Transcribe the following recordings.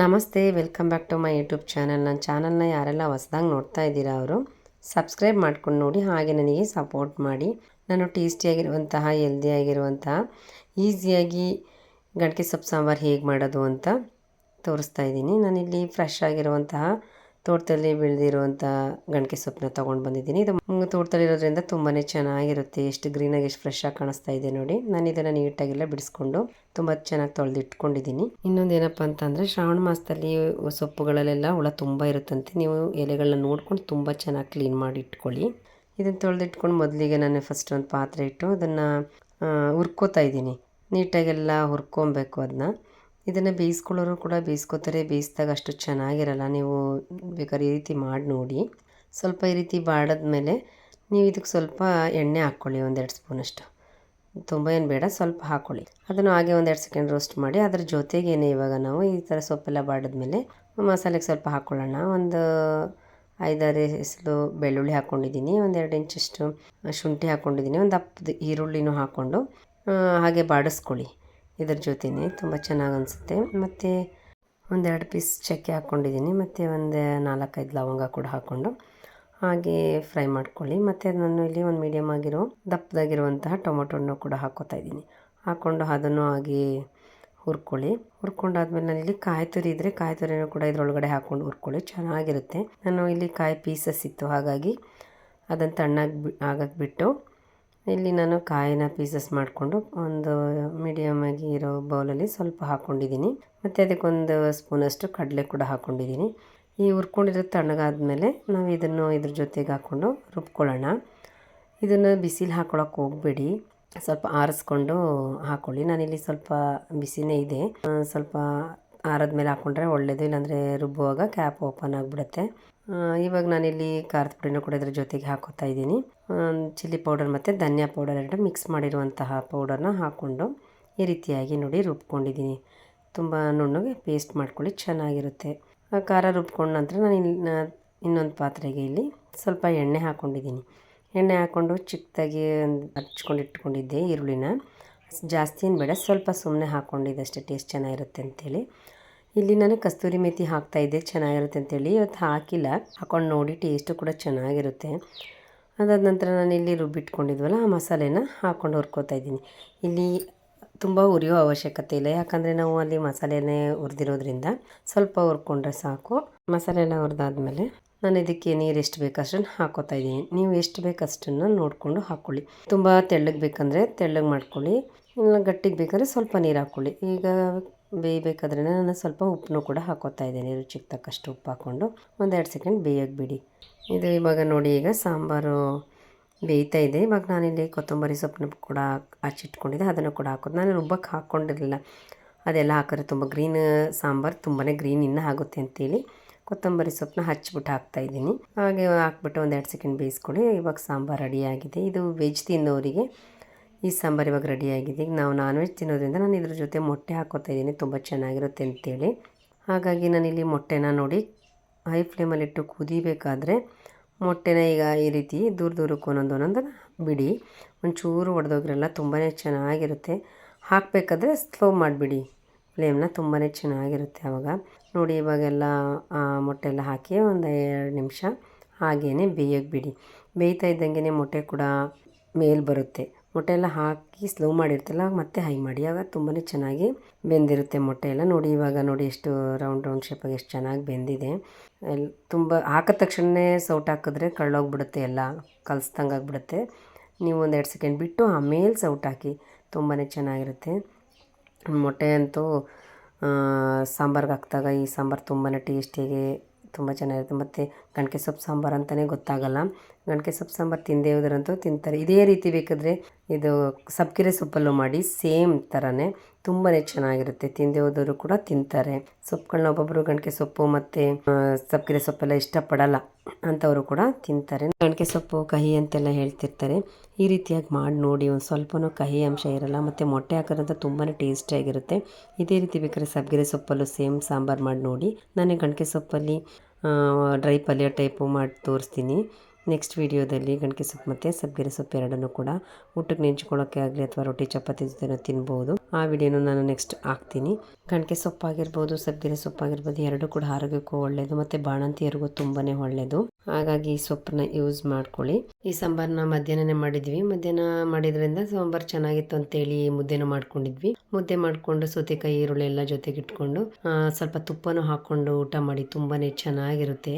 ನಮಸ್ತೆ, welcome back to my YouTube channel. ನನ್ನ ಚಾನಲ್ನ ಯಾರೆಲ್ಲ ಹೊಸ್ದಾಗಿ ನೋಡ್ತಾ ಇದ್ದೀರಾ ಅವರು, ಸಬ್ಸ್ಕ್ರೈಬ್ ಮಾಡ್ಕೊಂಡು ನೋಡಿ, ಹಾಗೆ ನನಗೆ ಸಪೋರ್ಟ್ ಮಾಡಿ. ನಾನು ಟೇಸ್ಟಿಯಾಗಿರುವಂತಹ ಹೆಲ್ದಿಯಾಗಿರುವಂತಹ ಈಸಿಯಾಗಿ ಗಂಟೆ ಸೊಪ್ಪು ಸಾಂಬಾರು ಹೇಗೆ ಮಾಡೋದು ಅಂತ ತೋರಿಸ್ತಾ ಇದ್ದೀನಿ. ನಾನಿಲ್ಲಿ ಫ್ರೆಶ್ ಆಗಿರುವಂತಹ ತೋಟದಲ್ಲಿ ಬೆಳೆದಿರುವಂಥ ಗಣಕೆ ಸೊಪ್ಪನ್ನ ತೊಗೊಂಡು ಬಂದಿದ್ದೀನಿ. ಇದು ತೋಟದಲ್ಲಿ ಇರೋದ್ರಿಂದ ತುಂಬಾ ಚೆನ್ನಾಗಿರುತ್ತೆ. ಎಷ್ಟು ಗ್ರೀನಾಗಿ ಎಷ್ಟು ಫ್ರೆಶ್ ಆಗಿ ಕಾಣಿಸ್ತಾ ಇದೆ ನೋಡಿ. ನಾನು ಇದನ್ನು ನೀಟಾಗೆಲ್ಲ ಬಿಡಿಸ್ಕೊಂಡು ತುಂಬ ಚೆನ್ನಾಗಿ ತೊಳೆದಿಟ್ಕೊಂಡಿದ್ದೀನಿ. ಇನ್ನೊಂದು ಏನಪ್ಪ ಅಂತಂದರೆ, ಶ್ರಾವಣ ಮಾಸದಲ್ಲಿ ಸೊಪ್ಪುಗಳಲ್ಲೆಲ್ಲ ಹುಳ ತುಂಬ ಇರುತ್ತಂತೆ. ನೀವು ಎಲೆಗಳನ್ನ ನೋಡ್ಕೊಂಡು ತುಂಬ ಚೆನ್ನಾಗಿ ಕ್ಲೀನ್ ಮಾಡಿ ಇಟ್ಕೊಳ್ಳಿ. ಇದನ್ನು ತೊಳೆದಿಟ್ಕೊಂಡು ಮೊದಲಿಗೆ ನಾನು ಫಸ್ಟ್ ಒಂದು ಪಾತ್ರೆ ಇಟ್ಟು ಅದನ್ನು ಹುರ್ಕೋತಾ ಇದ್ದೀನಿ. ನೀಟಾಗೆಲ್ಲ ಹುರ್ಕೊಬೇಕು ಅದನ್ನ ಇದನ್ನು ಬೇಯಿಸ್ಕೊಳ್ಳೋರು ಕೂಡ ಬೇಯಿಸ್ಕೋತಾರೆ, ಬೇಯಿಸಿದಾಗ ಅಷ್ಟು ಚೆನ್ನಾಗಿರಲ್ಲ. ನೀವು ಬೇಕಾದ್ರೆ ಈ ರೀತಿ ಮಾಡಿ ನೋಡಿ. ಸ್ವಲ್ಪ ಈ ರೀತಿ ಬಾಡಿದ್ಮೇಲೆ ನೀವು ಇದಕ್ಕೆ ಸ್ವಲ್ಪ ಎಣ್ಣೆ ಹಾಕ್ಕೊಳ್ಳಿ, ಒಂದೆರಡು ಸ್ಪೂನಷ್ಟು. ತುಂಬ ಏನು ಬೇಡ, ಸ್ವಲ್ಪ ಹಾಕ್ಕೊಳ್ಳಿ. ಅದನ್ನು ಹಾಗೆ ಒಂದೆರಡು ಸೆಕೆಂಡ್ ರೋಸ್ಟ್ ಮಾಡಿ, ಅದ್ರ ಜೊತೆಗೇನೆ ಇವಾಗ ನಾವು ಈ ಥರ ಸೊಪ್ಪೆಲ್ಲ ಬಾಡಿದ್ಮೇಲೆ ಮಸಾಲೆಗೆ ಸ್ವಲ್ಪ ಹಾಕ್ಕೊಳ್ಳೋಣ. ಒಂದು ಐದಾರು ಹೆಸರು ಬೆಳ್ಳುಳ್ಳಿ ಹಾಕ್ಕೊಂಡಿದ್ದೀನಿ ಒಂದೆರಡು ಇಂಚಷ್ಟು ಶುಂಠಿ ಹಾಕ್ಕೊಂಡಿದ್ದೀನಿ, ಒಂದು ದಪ್ಪದ ಈರುಳ್ಳಿನೂ ಹಾಕ್ಕೊಂಡು ಹಾಗೆ ಬಾಡಿಸ್ಕೊಳ್ಳಿ. ಇದ್ರ ಜೊತೆನೇ ತುಂಬ ಚೆನ್ನಾಗಿ ಅನಿಸುತ್ತೆ. ಮತ್ತು ಒಂದೆರಡು ಪೀಸ್ ಚಕ್ಕೆ ಹಾಕ್ಕೊಂಡಿದ್ದೀನಿ ಮತ್ತು ಒಂದು ನಾಲ್ಕೈದು ಲವಂಗ ಕೂಡ ಹಾಕ್ಕೊಂಡು ಹಾಗೆ ಫ್ರೈ ಮಾಡ್ಕೊಳ್ಳಿ. ಮತ್ತು ನಾನು ಇಲ್ಲಿ ಒಂದು ಮೀಡಿಯಮ್ ಆಗಿರೋ, ದಪ್ಪದಾಗಿರುವಂತಹ ಟೊಮೊಟೊನ್ನು ಕೂಡ ಹಾಕೋತಾ ಇದ್ದೀನಿ. ಹಾಕ್ಕೊಂಡು ಅದನ್ನು ಹಾಗೆ ಹುರ್ಕೊಳ್ಳಿ. ಹುರ್ಕೊಂಡಾದ್ಮೇಲೆ ನಾನು ಇಲ್ಲಿ ಕಾಯಿ ತುರಿ ಇದ್ದರೆ ಕಾಯಿ ತುರಿನೂ ಕೂಡ ಇದರೊಳಗಡೆ ಹಾಕ್ಕೊಂಡು ಹುರ್ಕೊಳ್ಳಿ. ಚೆನ್ನಾಗಿರುತ್ತೆ. ನಾನು ಇಲ್ಲಿ ಕಾಯಿ ಪೀಸಸ್ ಇತ್ತು. ಹಾಗಾಗಿ ಅದನ್ನು ತಣ್ಣಾಗಿ ಬಿ ಆಗಕ್ಕೆ ಬಿಟ್ಟು ಇಲ್ಲಿ ನಾನು ಕಾಯಿನ ಪೀಸಸ್ ಮಾಡಿಕೊಂಡು ಒಂದು ಮೀಡಿಯಮ್ ಆಗಿ ಇರೋ ಬೌಲಲ್ಲಿ ಸ್ವಲ್ಪ ಹಾಕ್ಕೊಂಡಿದ್ದೀನಿ ಮತ್ತು ಅದಕ್ಕೊಂದು ಸ್ಪೂನಷ್ಟು ಕಡಲೆ ಕೂಡ ಹಾಕ್ಕೊಂಡಿದ್ದೀನಿ ಈ ಹುರ್ಕೊಂಡಿರೋ ತಣ್ಣಗಾದ್ಮೇಲೆ ನಾವು ಇದನ್ನು ಇದ್ರ ಜೊತೆಗೆ ಹಾಕ್ಕೊಂಡು ರುಬ್ಕೊಳ್ಳೋಣ. ಇದನ್ನು ಬಿಸಿಲು ಹಾಕ್ಕೊಳಕ್ಕೆ ಹೋಗಬೇಡಿ. ಸ್ವಲ್ಪ ಆರಿಸ್ಕೊಂಡು ಹಾಕ್ಕೊಳ್ಳಿ ನಾನಿಲ್ಲಿ ಸ್ವಲ್ಪ ಬಿಸಿನೇ ಇದೆ. ಸ್ವಲ್ಪ ಆರದ ಮೇಲೆ ಹಾಕ್ಕೊಂಡ್ರೆ ಒಳ್ಳೆಯದು ಇಲ್ಲಾಂದರೆ ರುಬ್ಬುವಾಗ ಕ್ಯಾಪ್ ಓಪನ್ ಆಗಿಬಿಡುತ್ತೆ. ಇವಾಗ ನಾನಿಲ್ಲಿ ಖಾರದ ಪುಡಿನೂ ಕೂಡ ಇದ್ರ ಜೊತೆಗೆ ಹಾಕೋತಾ ಇದ್ದೀನಿ. ಚಿಲ್ಲಿ ಪೌಡರ್ ಮತ್ತು ಧನಿಯಾ ಪೌಡರ್ ಎರಡು ಮಿಕ್ಸ್ ಮಾಡಿರುವಂತಹ ಪೌಡರ್ನ ಹಾಕ್ಕೊಂಡು ಈ ರೀತಿಯಾಗಿ ನೋಡಿ ರುಬ್ಕೊಂಡಿದ್ದೀನಿ. ತುಂಬ ನುಣ್ಣಗೆ ಪೇಸ್ಟ್ ಮಾಡ್ಕೊಳ್ಳಿ, ಚೆನ್ನಾಗಿರುತ್ತೆ. ಖಾರ ರುಬ್ಕೊಂಡ ನಂತರ ನಾನು ಇಲ್ಲಿ ನಾ- ಇನ್ನೊಂದು ಪಾತ್ರೆಗೆ ಇಲ್ಲಿ ಸ್ವಲ್ಪ ಎಣ್ಣೆ ಹಾಕ್ಕೊಂಡಿದ್ದೀನಿ ಎಣ್ಣೆ ಹಾಕ್ಕೊಂಡು ಚಿಕ್ಕದಾಗಿ ಹಚ್ಕೊಂಡು ಇಟ್ಕೊಂಡಿದ್ದೆ ಈರುಳ್ಳಿನ. ಜಾಸ್ತಿ ಏನು ಬೇಡ, ಸ್ವಲ್ಪ ಸುಮ್ಮನೆ ಹಾಕ್ಕೊಂಡಿದ್ದಷ್ಟೇ ಟೇಸ್ಟ್ ಚೆನ್ನಾಗಿರುತ್ತೆ ಅಂತೇಳಿ. ಇಲ್ಲಿ ನಾನು ಕಸ್ತೂರಿ ಮೇಥಿ ಹಾಕ್ತಾಯಿದ್ದೆ ಚೆನ್ನಾಗಿರುತ್ತೆ ಅಂತೇಳಿ. ಇವತ್ತು ಹಾಕಿಲ್ಲ. ಹಾಕೊಂಡು ನೋಡಿ ಟೇಸ್ಟು ಕೂಡ ಚೆನ್ನಾಗಿರುತ್ತೆ. ಅದಾದ ನಂತರ ನಾನು ಇಲ್ಲಿ ರುಬ್ಬಿಟ್ಕೊಂಡಿದ್ವಲ್ಲ, ಆ ಮಸಾಲೆನ ಹಾಕ್ಕೊಂಡು ಹುರ್ಕೋತಾ ಇದ್ದೀನಿ. ಇಲ್ಲಿ ತುಂಬ ಉರಿಯೋ ಅವಶ್ಯಕತೆ ಇಲ್ಲ, ಯಾಕಂದರೆ ನಾವು ಅಲ್ಲಿ ಮಸಾಲೆನೇ ಹುರಿದಿರೋದ್ರಿಂದ ಸ್ವಲ್ಪ ಹುರ್ಕೊಂಡ್ರೆ ಸಾಕು. ಮಸಾಲೆ ಎಲ್ಲ ಹುರಿದಾದ್ಮೇಲೆ ನಾನು ಇದಕ್ಕೆ ನೀರು ಎಷ್ಟು ಬೇಕಷ್ಟನ್ನು ಹಾಕೋತಾ ಇದ್ದೀನಿ. ನೀವು ಎಷ್ಟು ಬೇಕಷ್ಟನ್ನು ನೋಡಿಕೊಂಡು ಹಾಕ್ಕೊಳ್ಳಿ ತುಂಬ ತೆಳ್ಳಗೆ ಬೇಕಂದರೆ ತೆಳ್ಳಗೆ ಮಾಡ್ಕೊಳ್ಳಿ, ಇಲ್ಲ ಗಟ್ಟಿಗೆ ಬೇಕಾದರೆ ಸ್ವಲ್ಪ ನೀರು ಹಾಕ್ಕೊಳ್ಳಿ ಈಗ ಬೇಯಬೇಕಾದ್ರೆ ನಾನು ಸ್ವಲ್ಪ ಉಪ್ಪನ್ನು ಕೂಡ ಹಾಕೋತಾ ಇದ್ದೀನಿ. ರುಚಿಗೆ ತಕ್ಕಷ್ಟು ಉಪ್ಪು ಹಾಕ್ಕೊಂಡು ಒಂದೆರಡು ಸೆಕೆಂಡ್ ಬೇಯೋಕ್ಕೆ ಬಿಡಿ. ಇದು ಇವಾಗ ನೋಡಿ ಈಗ ಸಾಂಬಾರು ಬೇಯ್ತಾ ಇದೆ. ಇವಾಗ ನಾನಿಲ್ಲಿ ಕೊತ್ತಂಬರಿ ಸೊಪ್ಪನ್ನು ಕೂಡ ಹಚ್ಚಿಟ್ಕೊಂಡಿದ್ದೆ. ಅದನ್ನು ಕೂಡ ಹಾಕೋದು. ನಾನು ರುಬ್ಬಕ್ಕೆ ಹಾಕ್ಕೊಂಡಿರಲಿಲ್ಲ ಅದೆಲ್ಲ ಹಾಕಿದ್ರೆ ತುಂಬ ಗ್ರೀನ್ ಸಾಂಬಾರು ತುಂಬಾ ಗ್ರೀನ್ ಇನ್ನೂ ಆಗುತ್ತೆ ಅಂತೇಳಿ ಕೊತ್ತಂಬರಿ ಸೊಪ್ಪನ್ನ ಹಚ್ಬಿಟ್ಟು ಹಾಕ್ತಾ ಇದ್ದೀನಿ. ಹಾಗೆ ಹಾಕ್ಬಿಟ್ಟು ಒಂದೆರಡು ಸೆಕೆಂಡ್ ಬೇಯಿಸ್ಕೊಳ್ಳಿ. ಇವಾಗ ಸಾಂಬಾರು ರೆಡಿಯಾಗಿದೆ ಇದು ವೆಜ್ ತಿನ್ನೋರಿಗೆ ಈ ಸಾಂಬಾರು ಇವಾಗ ರೆಡಿಯಾಗಿದೆ ನಾವು ನಾನ್ ವೆಜ್ ತಿನ್ನೋದ್ರಿಂದ ನಾನು ಇದ್ರ ಜೊತೆ ಮೊಟ್ಟೆ ಹಾಕೋತಾ ಇದ್ದೀನಿ. ತುಂಬ ಚೆನ್ನಾಗಿರುತ್ತೆ ಅಂತೇಳಿ. ಹಾಗಾಗಿ ನಾನಿಲ್ಲಿ ಮೊಟ್ಟೆನ ನೋಡಿ ಹೈ ಫ್ಲೇಮಲ್ಲಿಟ್ಟು ಕುದಿಬೇಕಾದ್ರೆ ಮೊಟ್ಟೆನ ಈಗ ಈ ರೀತಿ ದೂರ ದೂರಕ್ಕೆ ಒಂದೊಂದು ಒಂದೊಂದು ಬಿಡಿ. ಒಂಚೂರು ಒಡೆದೋಗ್ರಲ್ಲ ತುಂಬಾ ಚೆನ್ನಾಗಿರುತ್ತೆ. ಹಾಕಬೇಕಾದ್ರೆ ಸ್ಲೋ ಮಾಡಿಬಿಡಿ. ಫ್ಲೇಮ್ನ ತುಂಬಾ ಚೆನ್ನಾಗಿರುತ್ತೆ ಆವಾಗ ನೋಡಿ, ಇವಾಗೆಲ್ಲ ಮೊಟ್ಟೆ ಎಲ್ಲ ಹಾಕಿ ಒಂದು ಎರಡು ನಿಮಿಷ ಹಾಗೇ ಬೇಯಕ್ಕೆ ಬಿಡಿ. ಬೇಯ್ತಾ ಇದ್ದಂಗೆ ಮೊಟ್ಟೆ ಕೂಡ ಮೇಲೆ ಬರುತ್ತೆ. ಮೊಟ್ಟೆ ಎಲ್ಲ ಹಾಕಿ ಸ್ಲೋ ಮಾಡಿರ್ತಲ್ಲ ಮತ್ತೆ ಹೈ ಮಾಡಿ. ಆಗ ತುಂಬಾ ಚೆನ್ನಾಗಿ ಬೆಂದಿರುತ್ತೆ ಮೊಟ್ಟೆ ಎಲ್ಲ. ನೋಡಿ, ಇವಾಗ ನೋಡಿ ಎಷ್ಟು ರೌಂಡ್ ರೌಂಡ್ ಶೇಪಾಗಿ ಎಷ್ಟು ಚೆನ್ನಾಗಿ ಬೆಂದಿದೆ. ತುಂಬ ಹಾಕಿದ ತಕ್ಷಣವೇ ಸೌಟ್ ಹಾಕಿದ್ರೆ ಕಳ್ಳೋಗ್ಬಿಡುತ್ತೆ ಎಲ್ಲ, ಕಲಿಸ್ದಂಗೆ ಆಗಿಬಿಡುತ್ತೆ. ನೀವು ಒಂದು ಎರಡು ಸೆಕೆಂಡ್ ಬಿಟ್ಟು ಆಮೇಲೆ ಸೌಟ್ ಹಾಕಿ ತುಂಬಾ ಚೆನ್ನಾಗಿರುತ್ತೆ. ಮೊಟ್ಟೆ ಅಂತೂ ಸಾಂಬಾರ್ಗೆ ಹಾಕಿದಾಗ ಈ ಸಾಂಬಾರು ತುಂಬಾ ಟೇಸ್ಟಿಯಾಗಿ ತುಂಬ ಚೆನ್ನಾಗಿರುತ್ತೆ. ಮತ್ತು ಗಣಕೆ ಸೊಪ್ಪು ಸಾಂಬಾರು ಅಂತಲೇ ಗೊತ್ತಾಗಲ್ಲ. ಗಣಕೆ ಸೊಪ್ಪು ಸಾಂಬಾರು ತಿಂದೇ ಹೋದ್ರಂತೂ ತಿಂತಾರೆ. ಇದೇ ರೀತಿ ಬೇಕಾದರೆ ಇದು ಸಬ್ಕಿರೆ ಸೊಪ್ಪಲ್ಲೂ ಮಾಡಿ ಸೇಮ್ ಥರನೇ ತುಂಬಾ ಚೆನ್ನಾಗಿರುತ್ತೆ. ತಿಂದೇ ಹೋದವರು ಕೂಡ ತಿಂತಾರೆ. ಸೊಪ್ಪುಗಳನ್ನ ಒಬ್ಬೊಬ್ಬರು ಗಣಕೆ ಸೊಪ್ಪು ಮತ್ತು ಸಬ್ಕಿರೆ ಸೊಪ್ಪೆಲ್ಲ ಇಷ್ಟಪಡಲ್ಲ ಅಂಥವರು ಕೂಡ ತಿಂತಾರೆ. ಗಂಟೆ ಸೊಪ್ಪು ಕಹಿ ಅಂತೆಲ್ಲ ಹೇಳ್ತಿರ್ತಾರೆ. ಈ ರೀತಿಯಾಗಿ ಮಾಡಿ ನೋಡಿ, ಒಂದು ಸ್ವಲ್ಪನೂ ಕಹಿ ಅಂಶ ಇರಲ್ಲ, ಮತ್ತು ಮೊಟ್ಟೆ ಹಾಕೋದಂತ ತುಂಬಾ ಟೇಸ್ಟಿಯಾಗಿರುತ್ತೆ ಇದೇ ರೀತಿ ಬೇಕಾದ್ರೆ ಸಬ್ಗಿರೆ ಸೊಪ್ಪಲ್ಲೂ ಸೇಮ್ ಸಾಂಬಾರು ಮಾಡಿ ನೋಡಿ. ನಾನೇ ಗಣಕೆ ಸೊಪ್ಪಲ್ಲಿ ಡ್ರೈ ಪಲ್ಯ ಟೈಪು ಮಾಡಿ ತೋರಿಸ್ತೀನಿ. ನೆಕ್ಸ್ಟ್ ವೀಡಿಯೋದಲ್ಲಿ ಗಣಕೆ ಸೊಪ್ಪು ಮತ್ತು ಸಬ್ಬಗಿರಿ ಸೊಪ್ಪು ಎರಡನ್ನೂ ಕೂಡ ಊಟಕ್ಕೆ ನೆಂಚ್ಕೊಳ್ಳೋಕ್ಕೆ ಆಗಲಿ ಅಥವಾ ರೊಟ್ಟಿ, ಚಪಾತಿ ಜೊತೆ ತಿನ್ಬೋದು. ಆ ವಿಡಿಯೋನ ನಾನು ನೆಕ್ಸ್ಟ್ ಹಾಕ್ತೀನಿ. ಗಣಕೆ ಸೊಪ್ಪಾಗಿರ್ಬೋದು ಸೊಪ್ಪು ಸೊಪ್ಪಾಗಿರ್ಬೋದು ಎರಡೂ ಕೂಡ ಆರೋಗ್ಯಕ್ಕೂ ಒಳ್ಳೆಯದು ಮತ್ತು ಬಾಣಂತಿಯರಿಗೂ ತುಂಬಾ ಒಳ್ಳೆಯದು ಹಾಗಾಗಿ ಈ ಸೊಪ್ಪನ್ನ ಯೂಸ್ ಮಾಡ್ಕೊಳ್ಳಿ. ಈ ಸಾಂಬಾರನ್ನ ಮಧ್ಯಾಹ್ನನೇ ಮಾಡಿದ್ವಿ. ಮಧ್ಯಾಹ್ನ ಮಾಡಿದ್ರಿಂದ ಸಾಂಬಾರು ಚೆನ್ನಾಗಿತ್ತು ಅಂತೇಳಿ ಮುದ್ದೆನೂ ಮಾಡ್ಕೊಂಡಿದ್ವಿ. ಮುದ್ದೆ ಮಾಡಿಕೊಂಡು ಸೌತೆಕಾಯಿ, ಈರುಳ್ಳಿ ಎಲ್ಲ ಜೊತೆಗಿಟ್ಕೊಂಡು ಸ್ವಲ್ಪ ತುಪ್ಪನೂ ಹಾಕ್ಕೊಂಡು ಊಟ ಮಾಡಿ ತುಂಬಾ ಚೆನ್ನಾಗಿರುತ್ತೆ.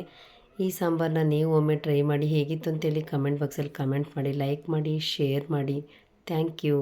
ಈ ಸಾಂಬಾರನ್ನ ನೀವು ಒಮ್ಮೆ ಟ್ರೈ ಮಾಡಿ ಹೇಗಿತ್ತು ಅಂತೇಳಿ ಕಮೆಂಟ್ ಬಾಕ್ಸಲ್ಲಿ ಕಮೆಂಟ್ ಮಾಡಿ ಲೈಕ್ ಮಾಡಿ ಶೇರ್ ಮಾಡಿ. Thank you